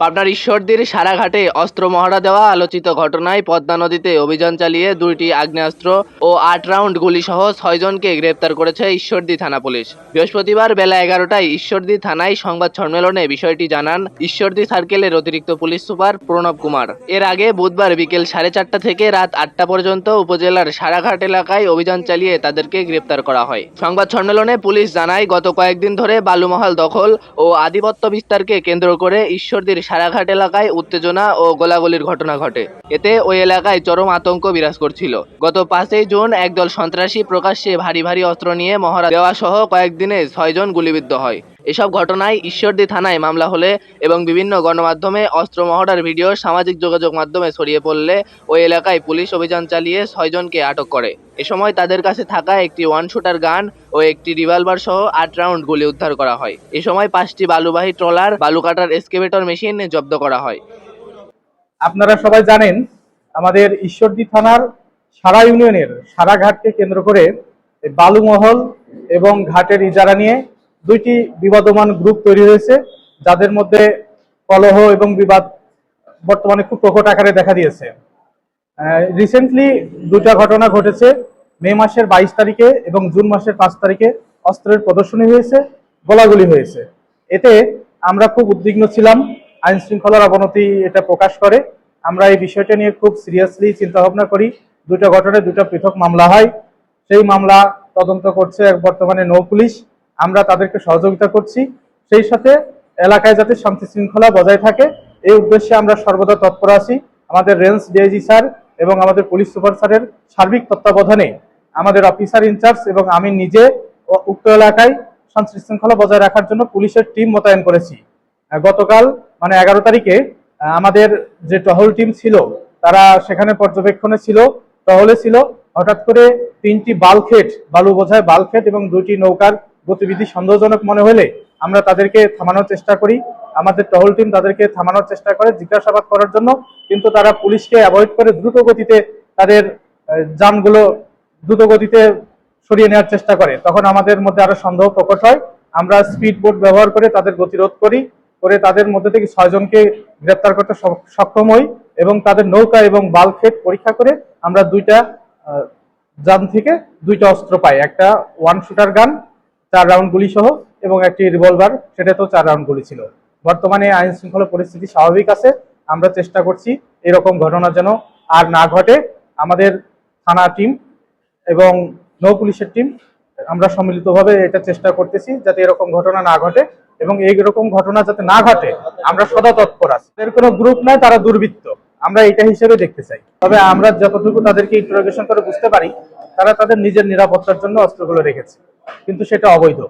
পাবনার ঈশ্বরদীর সারাঘাটে অস্ত্র মহড়া দেওয়া আলোচিত ঘটনায় পদ্মা নদীতে অভিযান চালিয়ে দুইটি আগ্নেয়াস্ত্র ও আট রাউন্ড গুলিসহ ছয়জনকে গ্রেপ্তার করেছে ঈশ্বরদী থানা পুলিশ। বৃহস্পতিবার বেলা এগারোটায় ঈশ্বরদী থানায় সংবাদ সম্মেলনে বিষয়টি জানান ঈশ্বরদী সার্কেলের অতিরিক্ত পুলিশ সুপার প্রণব কুমার। এর আগে বুধবার বিকেল সাড়ে চারটা থেকে রাত আটটা পর্যন্ত উপজেলার সারাঘাট এলাকায় অভিযান চালিয়ে তাদেরকে গ্রেপ্তার করা হয়। সংবাদ সম্মেলনে পুলিশ জানায়, গত কয়েকদিন ধরে বালুমহাল দখল ও আধিপত্য বিস্তারকে কেন্দ্র করে ঈশ্বরদীর সারাঘাট এলাকায় উত্তেজনা ও গোলাগুলির ঘটনা ঘটে। এতে ওই এলাকায় চরম আতঙ্ক বিরাজ করছিল। গত পাঁচই জুন একদল সন্ত্রাসী প্রকাশ্যে ভারী ভারী অস্ত্র নিয়ে মহড়া দেওয়া সহ কয়েকদিনে ছয়জন গুলিবিদ্ধ হয়। এসব ঘটনায় ঈশ্বরদী থানায় মামলা হলে এবং বিভিন্ন গণমাধ্যমে অস্ত্র মহড়ার ভিডিও সামাজিক যোগাযোগ মাধ্যমে ছড়িয়ে পড়লে ওই এলাকায় পুলিশ অভিযান চালিয়ে ছয়জনকে আটক করে। এ সময় তাদের কাছে থাকা একটি ওয়ান শুটার গান ও একটি রিভলভার সহ আট রাউন্ড গুলি উদ্ধার করা হয়। এ সময় পাঁচটি বালুবাহী ট্রলার, বালু কাটার এক্সকেভেটর মেশিন জব্দ করা হয়। আপনারা সবাই জানেন, আমাদের ঈশ্বরদী থানার সারা ইউনিয়নের সারা ঘাটকে কেন্দ্র করে বালুমহল এবং ঘাটের ইজারা নিয়ে দুইটি বিবাদমান গ্রুপ তৈরি হয়েছে, যাদের মধ্যে কলহ এবং বিবাদ বর্তমানে খুব প্রকট আকারে দেখা দিয়েছে। রিসেন্টলি দুটা ঘটনা ঘটেছে। মে মাসের বাইশ তারিখে এবং জুন মাসের পাঁচ তারিখে অস্ত্রের প্রদর্শনী হয়েছে, গোলাগুলি হয়েছে। এতে আমরা খুব উদ্বিগ্ন ছিলাম, আইন শৃঙ্খলার অবনতি এটা প্রকাশ করে। আমরা এই বিষয়টা নিয়ে খুব সিরিয়াসলি চিন্তা ভাবনা করি দুটো ঘটনায় দুটো পৃথক মামলা হয়। সেই মামলা তদন্ত করছে বর্তমানে নৌ পুলিশ, আমরা তাদেরকে সহযোগিতা করছি। সেই সাথে এলাকায় যাতে শান্তি শৃঙ্খলা বজায় থাকে, এই উদ্দেশ্যে আমরা সর্বদা তৎপর আছি। আমাদের রেঞ্জ ডিআইজি স্যার এবং আমাদের পুলিশ সুপার স্যারের সার্বিক তত্ত্বাবধানে আমাদের অফিসার ইনচার্জ এবং আমি নিজে উক্ত এলাকায় শান্তি শৃঙ্খলা বজায় রাখার জন্য পুলিশের টিম মোতায়েন করেছি। গতকাল মানে এগারো তারিখে আমাদের যে টহল টিম ছিল, তারা সেখানে পর্যবেক্ষণে ছিল, টহলে ছিল। হঠাৎ করে তিনটি বালখেট, বালু বোঝায় বালখেট এবং দুটি নৌকার গতিবিধি সন্দেহজনক মনে হলে আমরা তাদেরকে থামানোর চেষ্টা করি। আমাদের টহল টিম তাদেরকে থামানোর চেষ্টা করে, জিজ্ঞাসাবাদ করার জন্য। কিন্তু তারা পুলিশকে অ্যাভয়েড করে দ্রুত গতিতে তাদের যানগুলো দ্রুত গতিতে সরিয়ে নেওয়ার চেষ্টা করে। তখন আমাদের মধ্যে আরও সন্দেহ প্রকট হয়। আমরা স্পিড বোট ব্যবহার করে তাদের গতিরোধ করি, করে তাদের মধ্যে থেকে ছয়জনকে গ্রেপ্তার করতে সক্ষম হই এবং তাদের নৌকা এবং বালখেট পরীক্ষা করে আমরা দুইটা যান থেকে দুইটা অস্ত্র পাই। একটা ওয়ান শুটার গান চার রাউন্ড গুলি সহ এবং একটি রিভলভার সেটাতেও চার রাউন্ড গুলি ছিল। বর্তমানে আইন শৃঙ্খলা পরিস্থিতি স্বাভাবিক আছে। আমরা চেষ্টা করছি এরকম ঘটনা যেন আর না ঘটে। আমাদের থানা টিম এবং নৌ পুলিশের টিম আমরা সম্মিলিতভাবে এটা চেষ্টা করতেছি যাতে এরকম ঘটনা না ঘটে এবং এইরকম ঘটনা যাতে না ঘটে, আমরা সদা তৎপর আছি। এর কোনো গ্রুপ নাই, তারা দুর্বৃত্ত। আমরা এটা হিসেবে দেখতে চাই। তবে আমরা যতটুকু তাদেরকে ইন্টারোগেশন করে বুঝতে পারি, তারা তাদের নিজের নিরাপত্তার জন্য অস্ত্রগুলো রেখেছে। কিন্তু সেটা অবৈধ।